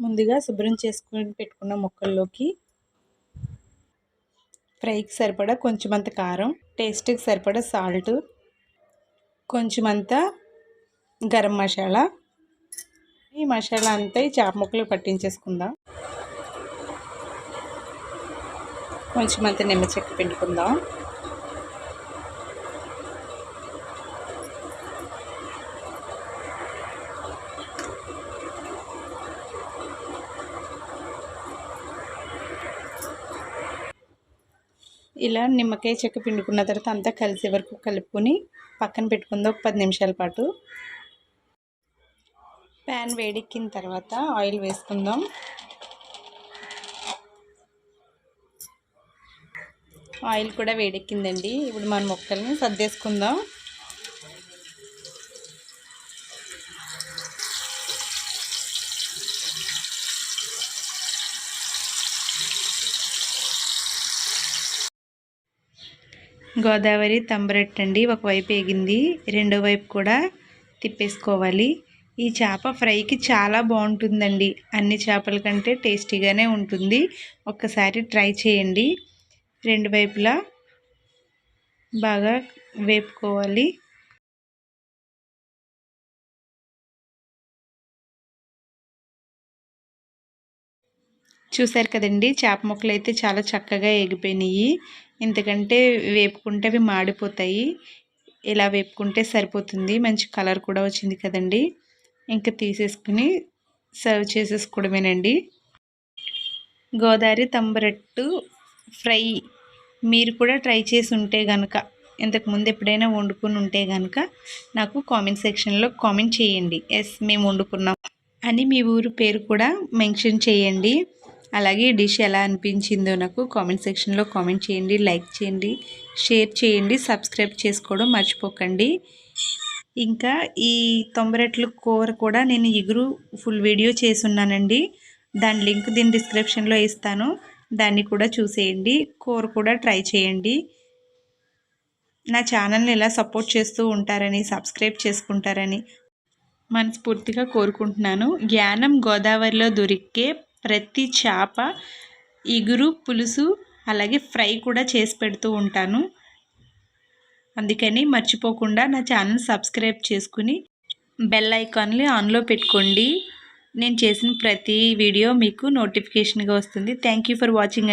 ముందుగా శుభ్రం చేసుకుని పెట్టుకున్న ముక్కల్లోకి ఫ్రైకి సరిపడా కొంచెమంత కారం టేస్ట్కి సరిపడా సాల్ట్ కొంచెమంత గరం మసాలా. ఈ మసాలా అంతా ఈ చేప ముక్కలు పట్టించేసుకుందాం. కొంచెమంత నిమ్మ చెక్క పిండుకుందాం. ఇలా నిమ్మకాయ చెక్క పిండుకున్న తర్వాత అంతా కలిసే వరకు కలుపుకొని పక్కన పెట్టుకుందాం ఒక పది నిమిషాల పాటు. ప్యాన్ వేడెక్కిన తర్వాత ఆయిల్ వేసుకుందాం. ఆయిల్ కూడా వేడెక్కిందండి. ఇప్పుడు మన మొక్కల్ని సర్దేసుకుందాం. గోదావరి తంబరెట్టండి. ఒకవైపు ఎగింది. రెండో వైపు కూడా తిప్పేసుకోవాలి. ఈ చేప ఫ్రైకి చాలా బాగుంటుందండి. అన్ని చేపల కంటే టేస్టీగానే ఉంటుంది. ఒక్కసారి ట్రై చేయండి. రెండు వైపులా బాగా వేపుకోవాలి. చూసారు కదండి చేప ముక్కలు అయితే చాలా చక్కగా ఎగిపోయినాయి. ఎందుకంటే వేపుకుంటే అవి మాడిపోతాయి. ఇలా వేపుకుంటే సరిపోతుంది. మంచి కలర్ కూడా వచ్చింది కదండి. ఇంకా తీసేసుకుని సర్వ్ చేసేసుకోవడమేనండి. గోదావరి తంబరట్టు ఫ్రై మీరు కూడా ట్రై చేసి ఉంటే కనుక ఇంతకుముందు ఎప్పుడైనా వండుకుని ఉంటే కనుక నాకు కామెంట్ సెక్షన్లో కామెంట్ చేయండి. ఎస్ మేము వండుకున్నాం అని మీ ఊరు పేరు కూడా మెన్షన్ చేయండి. అలాగే డిష్ ఎలా అనిపించిందో నాకు కామెంట్ సెక్షన్లో కామెంట్ చేయండి లైక్ చేయండి షేర్ చేయండి సబ్స్క్రైబ్ చేసుకోవడం మర్చిపోకండి. ఇంకా ఈ తొంబరెట్ల కూర కూడా నేను ఇగురు ఫుల్ వీడియో ఉన్నానండి దాని లింక్ దీని డిస్క్రిప్షన్లో ఇస్తాను. దాన్ని కూడా చూసేయండి కూర కూడా ట్రై చేయండి. నా ఛానల్ని ఎలా సపోర్ట్ చేస్తూ ఉంటారని సబ్స్క్రైబ్ చేసుకుంటారని మనస్ఫూర్తిగా కోరుకుంటున్నాను. జ్ఞానం గోదావరిలో దొరికే ప్రతి చేప ఇగురు పులుసు అలాగే ఫ్రై కూడా చేసి పెడుతూ ఉంటాను. అందుకని మర్చిపోకుండా నా ఛానల్ సబ్స్క్రైబ్ చేసుకుని బెల్ ఐకాన్ని ఆన్లో పెట్టుకోండి. నేను చేసిన ప్రతి వీడియో మీకు నోటిఫికేషన్గా వస్తుంది. Thank for watching